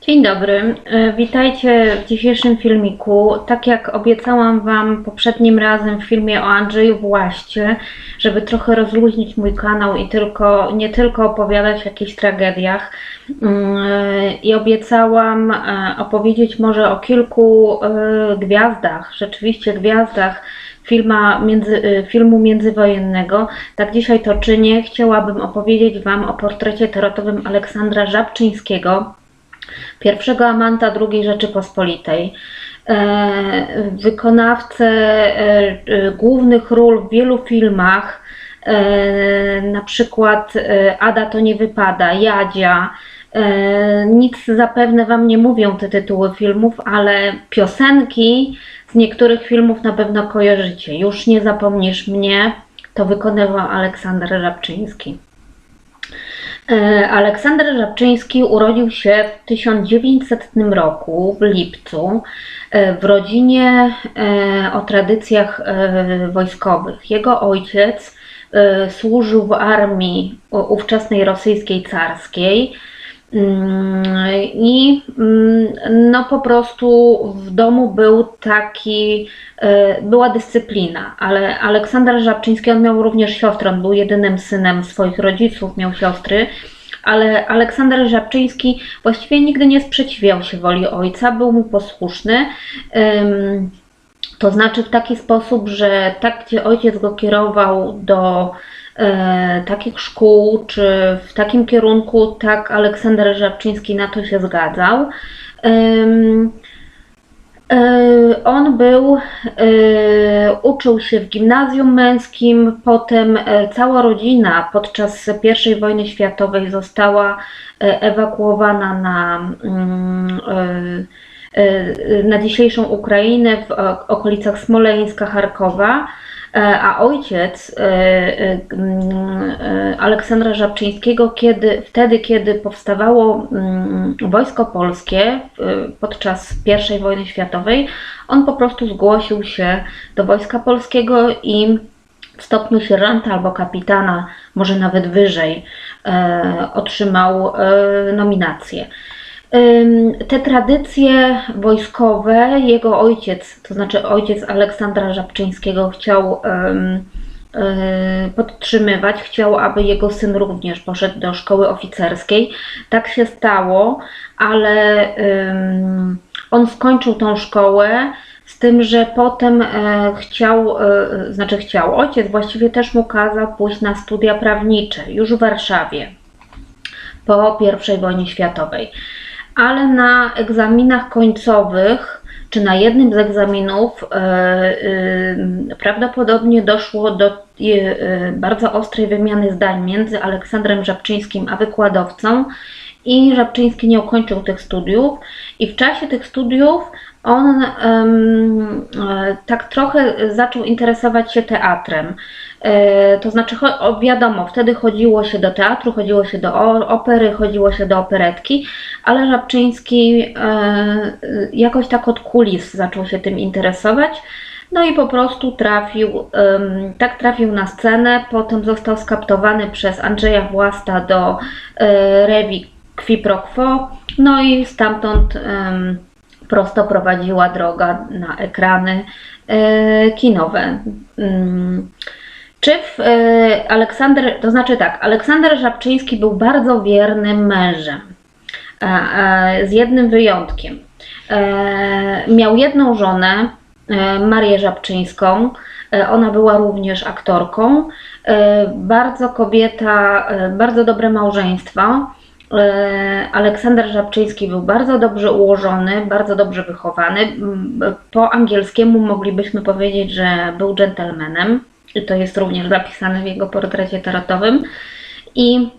Dzień dobry, E, witajcie w dzisiejszym filmiku. Tak jak obiecałam Wam poprzednim razem w filmie o Andrzeju Właście, żeby trochę rozluźnić mój kanał i tylko, nie tylko opowiadać o jakichś tragediach. Mm, e, I obiecałam e, opowiedzieć może o kilku gwiazdach, rzeczywiście gwiazdach filma między, filmu międzywojennego. Tak dzisiaj to czynię. Chciałabym opowiedzieć Wam o portrecie tarotowym Aleksandra Żabczyńskiego pierwszego amanta II Rzeczypospolitej, e, wykonawcę e, e, głównych ról w wielu filmach, na przykład Ada to nie wypada, Jadzia. Nic zapewne Wam nie mówią te tytuły filmów, ale piosenki z niektórych filmów na pewno kojarzycie. Już nie zapomnisz mnie, to wykonywał Aleksander Żabczyński. E, Aleksander Żabczyński urodził się w 1900 roku w lipcu e, w rodzinie e, o tradycjach wojskowych. Jego ojciec służył w armii ówczesnej rosyjskiej carskiej. Mm, I mm, no po prostu w domu był taki, e, była dyscyplina, ale Aleksander Żabczyński, on miał również siostrę, on był jedynym synem swoich rodziców, miał siostry, ale Aleksander Żabczyński właściwie nigdy nie sprzeciwiał się woli ojca, był mu posłuszny. To znaczy w taki sposób, że tak gdzie ojciec go kierował do e, takich szkół, czy w takim kierunku, tak Aleksander Żabczyński na to się zgadzał. E, on był, e, uczył się w gimnazjum męskim, potem cała rodzina podczas I wojny światowej została ewakuowana na, mm, na dzisiejszą Ukrainę w okolicach Smoleńska, Charkowa. E, A ojciec e, e, mm, Aleksandra Żabczyńskiego, kiedy, wtedy, kiedy powstawało mm, Wojsko Polskie podczas I wojny światowej, on po prostu zgłosił się do Wojska Polskiego i w stopniu sierżanta albo kapitana, może nawet wyżej, otrzymał nominację. Te tradycje wojskowe jego ojciec, to znaczy ojciec Aleksandra Żabczyńskiego, chciał y, podtrzymywać, chciał, aby jego syn również poszedł do szkoły oficerskiej. Tak się stało, ale on skończył tą szkołę. Z tym, że potem e, chciał, e, znaczy chciał, ojciec właściwie też mu kazał pójść na studia prawnicze już w Warszawie po I wojnie światowej. Ale na egzaminach końcowych, czy na jednym z egzaminów, e, e, prawdopodobnie doszło do e, bardzo ostrej wymiany zdań między Aleksandrem Żabczyńskim a wykładowcą i Żabczyński nie ukończył tych studiów i w czasie tych studiów on e, tak trochę zaczął interesować się teatrem. E, to znaczy, wiadomo, wtedy chodziło się do teatru, chodziło się do opery, chodziło się do operetki, ale Żabczyński e, jakoś tak od kulis zaczął się tym interesować. No i po prostu trafił, tak trafił na scenę, potem został skaptowany przez Andrzeja Własta do e, rewi Qui Pro Quo, no i stamtąd prosto prowadziła droga na ekrany e, kinowe. Czy w, e, Aleksander, to znaczy tak, Aleksander Żabczyński był bardzo wiernym mężem, z jednym wyjątkiem. E, miał jedną żonę, e, Marię Żabczyńską. E, Ona była również aktorką. E, Bardzo kobieta, bardzo dobre małżeństwo. Aleksander Żabczyński był bardzo dobrze ułożony, bardzo dobrze wychowany. Po angielskiemu moglibyśmy powiedzieć, że był dżentelmenem. To jest również zapisane w jego portrecie tarotowym. I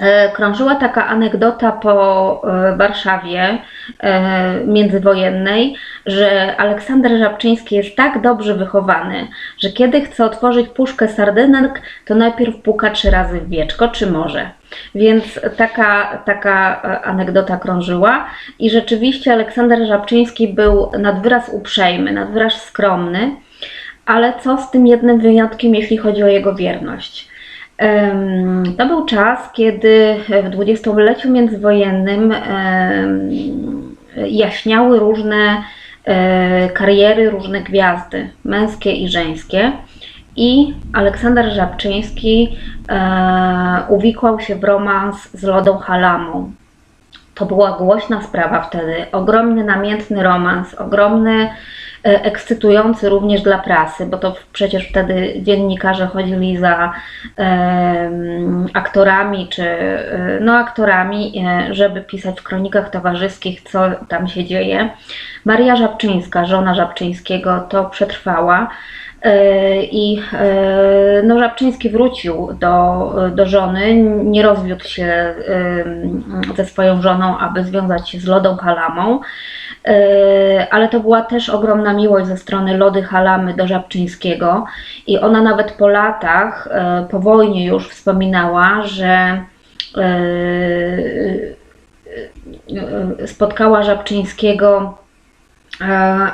e, krążyła taka anegdota po e, Warszawie e, międzywojennej, że Aleksander Żabczyński jest tak dobrze wychowany, że kiedy chce otworzyć puszkę sardynek, to najpierw puka trzy razy w wieczko, czy może. Więc taka, taka anegdota krążyła i rzeczywiście Aleksander Żabczyński był nad wyraz uprzejmy, nad wyraz skromny, ale co z tym jednym wyjątkiem, jeśli chodzi o jego wierność? To był czas, kiedy w dwudziestoleciu międzywojennym jaśniały różne e, kariery, różne gwiazdy, męskie i żeńskie. I Aleksander Żabczyński e, uwikłał się w romans z Lodą Halamą. To była głośna sprawa wtedy. Ogromny, namiętny romans, ogromny, ekscytujący również dla prasy, bo to przecież wtedy dziennikarze chodzili za aktorami, czy e, no aktorami, e, żeby pisać w kronikach towarzyskich, co tam się dzieje. Maria Żabczyńska, żona Żabczyńskiego, to przetrwała. E, I e, no, Żabczyński wrócił do, do żony, nie rozwiódł się em, ze swoją żoną, aby związać się z Lodą Halamą, E, ale to była też ogromna miłość ze strony Lody Halamy do Żabczyńskiego. I ona nawet po latach, e, po wojnie już wspominała, że e, e, spotkała Żabczyńskiego E,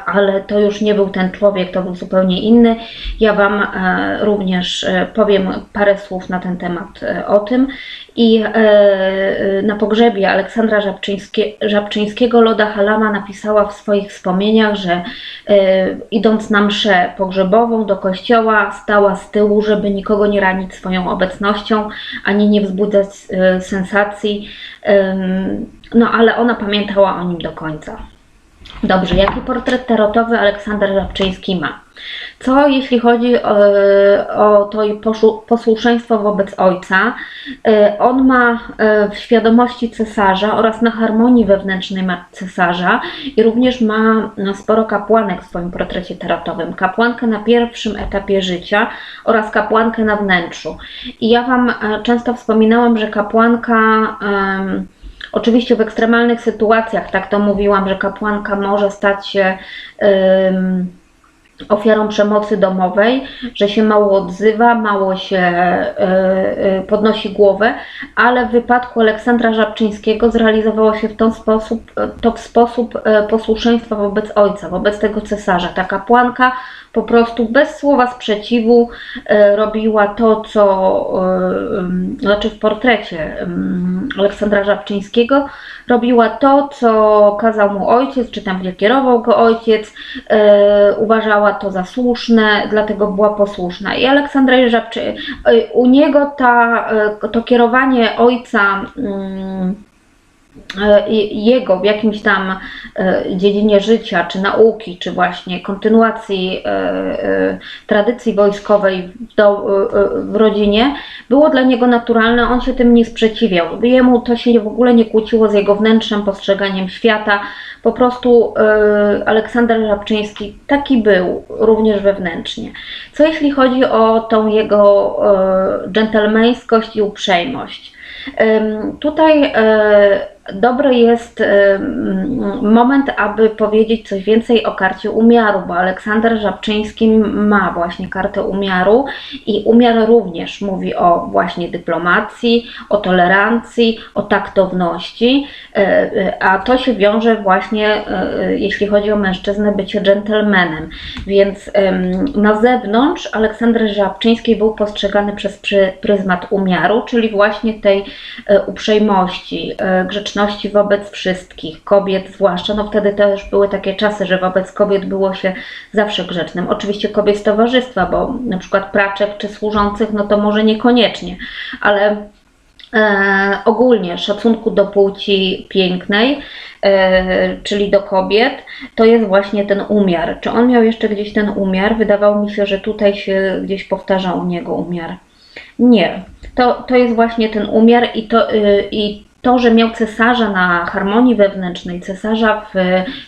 ale to już nie był ten człowiek, to był zupełnie inny. Ja Wam e, również e, powiem parę słów na ten temat e, o tym. I e, na pogrzebie Aleksandra Żabczyńskie, Żabczyńskiego Loda Halama napisała w swoich wspomnieniach, że e, idąc na mszę pogrzebową do kościoła, stała z tyłu, żeby nikogo nie ranić swoją obecnością, ani nie wzbudzać e, sensacji. No ale ona pamiętała o nim do końca. Dobrze, jaki portret tarotowy Aleksander Żabczyński ma? Co jeśli chodzi o, o to posłuszeństwo wobec ojca? E, On ma e, w świadomości cesarza oraz na harmonii wewnętrznej ma cesarza i również ma no, sporo kapłanek w swoim portrecie tarotowym. Kapłankę na pierwszym etapie życia oraz kapłankę na wnętrzu. I ja Wam e, często wspominałam, że kapłanka. em, Oczywiście w ekstremalnych sytuacjach, tak to mówiłam, że kapłanka może stać się ofiarą przemocy domowej, że się mało odzywa, mało się e, e, podnosi głowę, ale w wypadku Aleksandra Żabczyńskiego zrealizowało się w ten sposób, to w sposób e, posłuszeństwa wobec ojca, wobec tego cesarza. Ta kapłanka po prostu bez słowa sprzeciwu e, robiła to, co e, znaczy w portrecie Aleksandra Żabczyńskiego, robiła to, co kazał mu ojciec, czy tam gdzie kierował go ojciec, e, uważała to za słuszne, dlatego była posłuszna. I Aleksandra Żabczy, u niego ta, to kierowanie ojca mm, jego w jakimś tam e, dziedzinie życia, czy nauki, czy właśnie kontynuacji e, e, tradycji wojskowej w, e, e, rodzinie, było dla niego naturalne, on się tym nie sprzeciwiał. Jemu to się w ogóle nie kłóciło z jego wnętrzem, postrzeganiem świata. Po prostu e, Aleksander Żabczyński taki był, również wewnętrznie. Co jeśli chodzi o tą jego e, dżentelmeńskość i uprzejmość? Tutaj e, dobry jest em, moment, aby powiedzieć coś więcej o karcie umiaru, bo Aleksander Żabczyński ma właśnie kartę umiaru i umiar również mówi o właśnie dyplomacji, o tolerancji, o taktowności, e, e, a to się wiąże właśnie, jeśli chodzi o mężczyznę, bycie dżentelmenem. Więc na zewnątrz Aleksander Żabczyński był postrzegany przez pryzmat umiaru, czyli właśnie tej uprzejmości, e, grzeczności wobec wszystkich, kobiet zwłaszcza. No wtedy też były takie czasy, że wobec kobiet było się zawsze grzecznym. Oczywiście kobiet z towarzystwa, bo na przykład praczek czy służących, no to może niekoniecznie, ale e, ogólnie szacunku do płci pięknej, e, czyli do kobiet, to jest właśnie ten umiar. Czy on miał jeszcze gdzieś ten umiar? Wydawało mi się, że tutaj się gdzieś powtarzał u niego umiar. Nie. To, to jest właśnie ten umiar i to, y, i to, że miał cesarza na harmonii wewnętrznej, cesarza w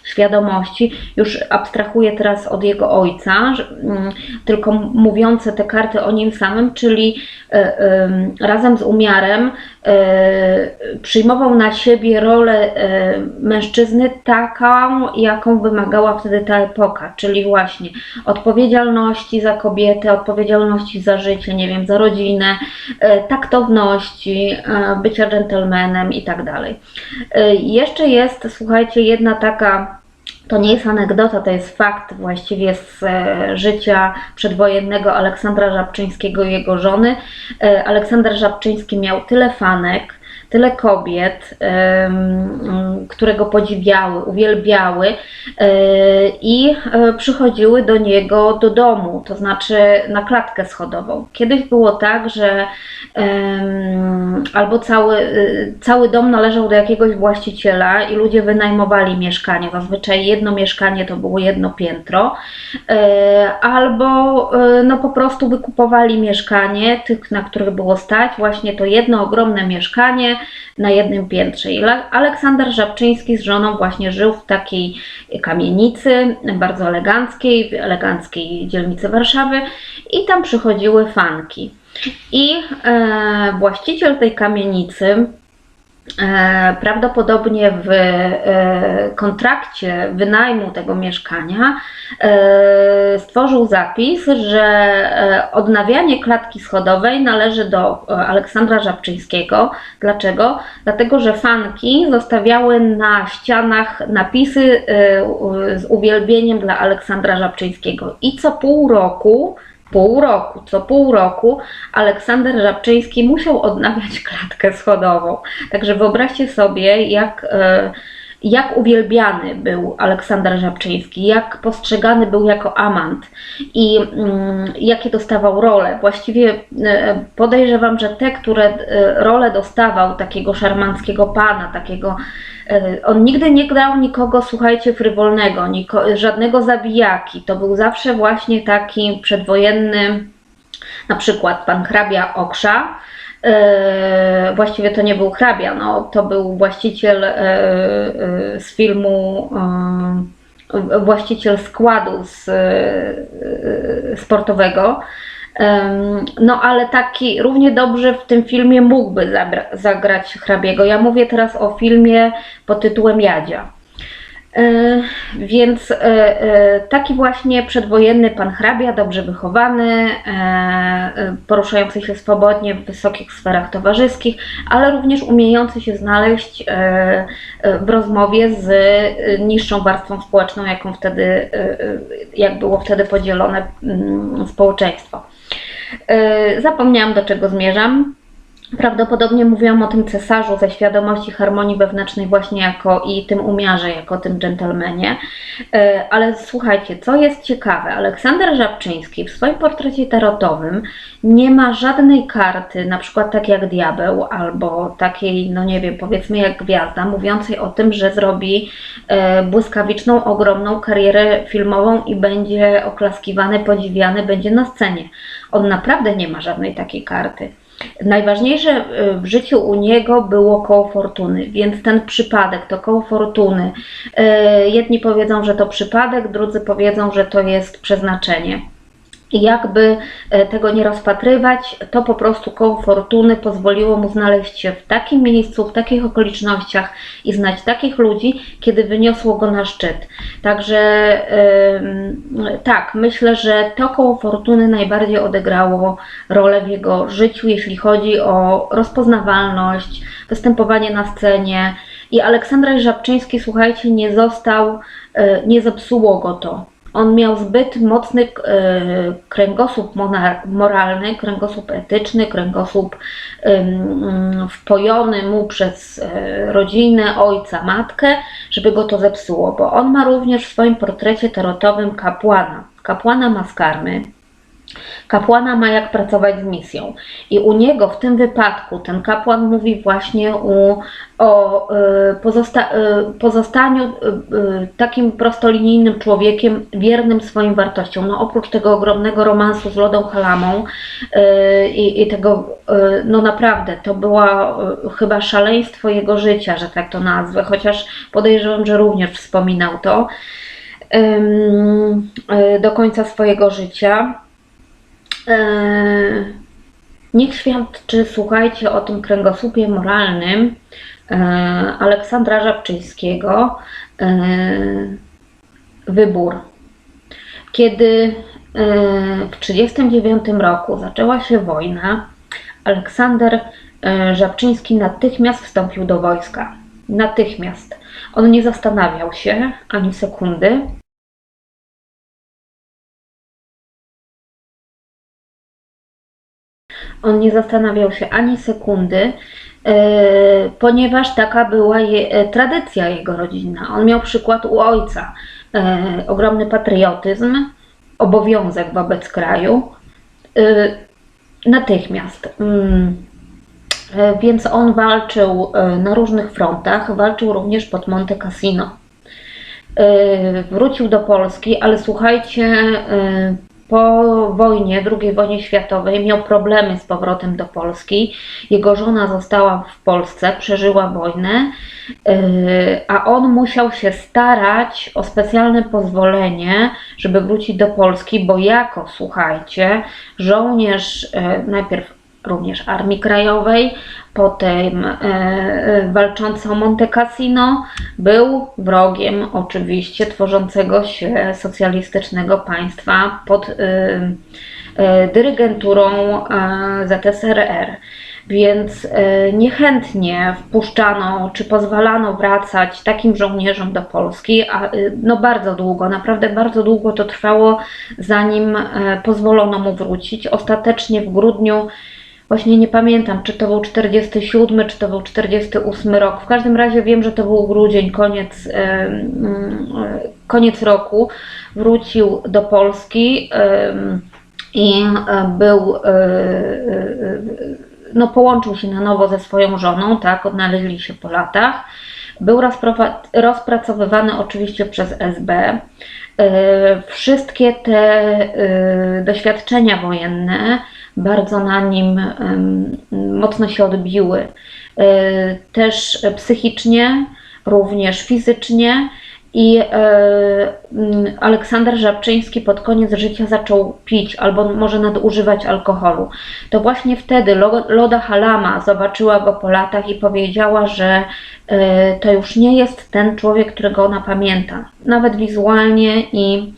świadomości, już abstrahuję teraz od jego ojca, mm, tylko mówiące te karty o nim samym, czyli e, em, razem z umiarem e, przyjmował na siebie rolę e, mężczyzny taką, jaką wymagała wtedy ta epoka, czyli właśnie odpowiedzialności za kobietę, odpowiedzialności za życie, nie wiem, za rodzinę, taktowności, bycia dżentelmenem i tak dalej. E, Jeszcze jest, słuchajcie, jedna taka To nie jest anegdota, to jest fakt właściwie z e, życia przedwojennego Aleksandra Żabczyńskiego i jego żony. E, Aleksander Żabczyński miał tyle fanek, tyle kobiet, które go podziwiały, uwielbiały e, i e, przychodziły do niego do domu, to znaczy na klatkę schodową. Kiedyś było tak, że albo cały, y, cały dom należał do jakiegoś właściciela i ludzie wynajmowali mieszkanie. Zazwyczaj jedno mieszkanie to było jedno piętro, e, albo e, no po prostu wykupowali mieszkanie tych, na których było stać, właśnie to jedno ogromne mieszkanie na jednym piętrze. I Le- Aleksander Żabczyński z żoną właśnie żył w takiej kamienicy, bardzo eleganckiej, w eleganckiej dzielnicy Warszawy i tam przychodziły fanki. I e, właściciel tej kamienicy prawdopodobnie w e, kontrakcie wynajmu tego mieszkania e, stworzył zapis, że e, odnawianie klatki schodowej należy do e, Aleksandra Żabczyńskiego. Dlaczego? Dlatego, że fanki zostawiały na ścianach napisy e, z uwielbieniem dla Aleksandra Żabczyńskiego. I co pół roku pół roku, co pół roku Aleksander Żabczyński musiał odnawiać klatkę schodową. Także wyobraźcie sobie, jak, e, jak uwielbiany był Aleksander Żabczyński, jak postrzegany był jako amant i mm, jakie dostawał role. Właściwie e, podejrzewam, że te, które e, role dostawał takiego szarmanckiego pana, takiego E, On nigdy nie grał nikogo, słuchajcie, frywolnego, niko, żadnego zabijaki. To był zawsze właśnie taki przedwojenny, na przykład pan hrabia Oksza. E, właściwie to nie był hrabia, no, to był właściciel e, e, z filmu, właściciel składu z, sportowego. No, ale taki równie dobrze w tym filmie mógłby zagrać hrabiego. Ja mówię teraz o filmie pod tytułem Jadzia. E, Więc e, e, taki właśnie przedwojenny pan hrabia, dobrze wychowany, poruszający się swobodnie w wysokich sferach towarzyskich, ale również umiejący się znaleźć w rozmowie z niższą warstwą społeczną, jaką wtedy, jak było wtedy podzielone mm, społeczeństwo. Zapomniałam do czego zmierzam. Prawdopodobnie mówiłam o tym cesarzu ze świadomości harmonii wewnętrznej właśnie jako i tym umiarze, jako tym dżentelmenie. E, Ale słuchajcie, co jest ciekawe, Aleksander Żabczyński w swoim portrecie tarotowym nie ma żadnej karty, na przykład tak jak diabeł, albo takiej, no nie wiem, powiedzmy jak gwiazda, mówiącej o tym, że zrobi e, błyskawiczną, ogromną karierę filmową i będzie oklaskiwany, podziwiany, będzie na scenie. On naprawdę nie ma żadnej takiej karty. Najważniejsze y, w życiu u niego było koło fortuny, więc ten przypadek to koło fortuny. Y, Jedni powiedzą, że to przypadek, drudzy powiedzą, że to jest przeznaczenie. Jakby e, tego nie rozpatrywać, to po prostu koło fortuny pozwoliło mu znaleźć się w takim miejscu, w takich okolicznościach i znać takich ludzi, kiedy wyniosło go na szczyt. Także tak, myślę, że to koło fortuny najbardziej odegrało rolę w jego życiu, jeśli chodzi o rozpoznawalność, występowanie na scenie. I Aleksander Żabczyński, słuchajcie, nie został, e, nie zepsuło go to. On miał zbyt mocny e, kręgosłup moralny, kręgosłup etyczny, kręgosłup wpojony mu przez e, rodzinę, ojca, matkę, żeby go to zepsuło, bo on ma również w swoim portrecie tarotowym kapłana. Kapłana ma z karmy, Kapłana ma jak pracować z misją. I u niego w tym wypadku ten kapłan mówi właśnie u, o y, pozosta, y, pozostaniu y, takim prostolinijnym człowiekiem, wiernym swoim wartościom. No oprócz tego ogromnego romansu z Lodą Halamą i, tego, no naprawdę, to była chyba szaleństwo jego życia, że tak to nazwę, chociaż podejrzewam, że również wspominał to do końca swojego życia. Eee, Niech świadczy, słuchajcie, o tym kręgosłupie moralnym e, Aleksandra Żabczyńskiego e, wybór. Kiedy e, w 1939 roku zaczęła się wojna, Aleksander e, Żabczyński natychmiast wstąpił do wojska. natychmiast. On nie zastanawiał się ani sekundy. On nie zastanawiał się ani sekundy, e, ponieważ taka była je, e, tradycja jego rodzinna. On miał przykład u ojca, e, ogromny patriotyzm, obowiązek wobec kraju. Natychmiast. Mm, Więc on walczył na różnych frontach, walczył również pod Monte Cassino. Wrócił do Polski, ale słuchajcie, po wojnie, II wojnie światowej miał problemy z powrotem do Polski. Jego żona została w Polsce, przeżyła wojnę, e, a on musiał się starać o specjalne pozwolenie, żeby wrócić do Polski, bo jako, słuchajcie, żołnierz e, najpierw również Armii Krajowej, potem e, e, walczący o Monte Cassino, był wrogiem oczywiście tworzącego się socjalistycznego państwa pod e, e, dyrygenturą e, ZSRR. Więc e, niechętnie wpuszczano czy pozwalano wracać takim żołnierzom do Polski, a e, no bardzo długo, naprawdę bardzo długo to trwało, zanim e, pozwolono mu wrócić. Ostatecznie w grudniu Właśnie nie pamiętam, czy to był 47, czy to był 48 rok. W każdym razie wiem, że to był grudzień, koniec, e, koniec roku. Wrócił do Polski i e, był, e, no połączył się na nowo ze swoją żoną, tak, odnaleźli się po latach. Był rozpracowywany oczywiście przez SB. Wszystkie te doświadczenia wojenne bardzo na nim mocno się odbiły. E, Też psychicznie, również fizycznie. I e, mm, Aleksander Żabczyński pod koniec życia zaczął pić albo może nadużywać alkoholu. To właśnie wtedy Lo- Loda Halama zobaczyła go po latach i powiedziała, że e, to już nie jest ten człowiek, którego ona pamięta, nawet wizualnie i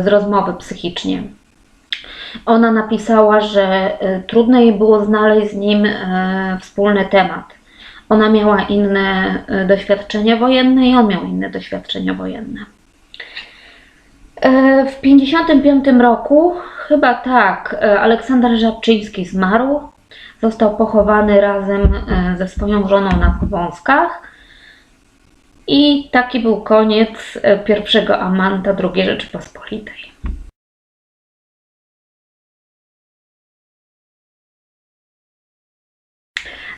z rozmowy psychicznie. Ona napisała, że e, trudno jej było znaleźć z nim e, wspólny temat. Ona miała inne e, doświadczenia wojenne i on miał inne doświadczenia wojenne. W 1955 roku, chyba tak, Aleksander Żabczyński zmarł. Został pochowany razem ze swoją żoną na Powązkach. I taki był koniec pierwszego amanta II Rzeczypospolitej.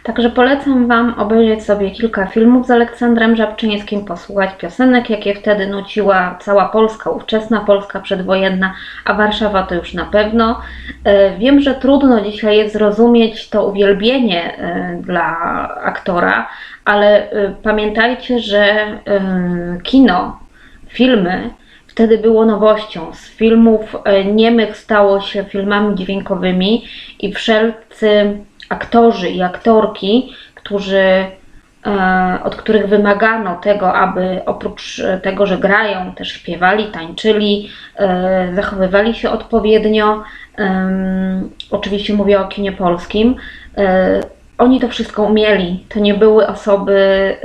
Także polecam Wam obejrzeć sobie kilka filmów z Aleksandrem Żabczyńskim, posłuchać piosenek, jakie wtedy nuciła cała Polska, ówczesna Polska przedwojenna, a Warszawa to już na pewno. E, Wiem, że trudno dzisiaj jest zrozumieć to uwielbienie e, dla aktora, ale e, pamiętajcie, że kino, filmy wtedy było nowością. Z filmów niemych stało się filmami dźwiękowymi i wszelcy aktorzy i aktorki, którzy, e, od których wymagano tego, aby oprócz tego, że grają, też śpiewali, tańczyli, e, zachowywali się odpowiednio. Oczywiście mówię o kinie polskim. E, Oni to wszystko umieli. To nie były osoby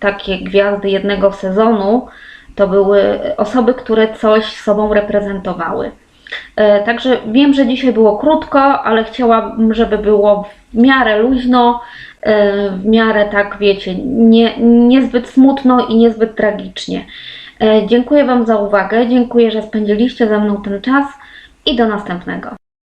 takie gwiazdy jednego sezonu, to były osoby, które coś sobą reprezentowały. E, Także wiem, że dzisiaj było krótko, ale chciałabym, żeby było w miarę luźno, e, w miarę tak, wiecie, nie, niezbyt smutno i niezbyt tragicznie. E, Dziękuję Wam za uwagę, dziękuję, że spędziliście ze mną ten czas i do następnego.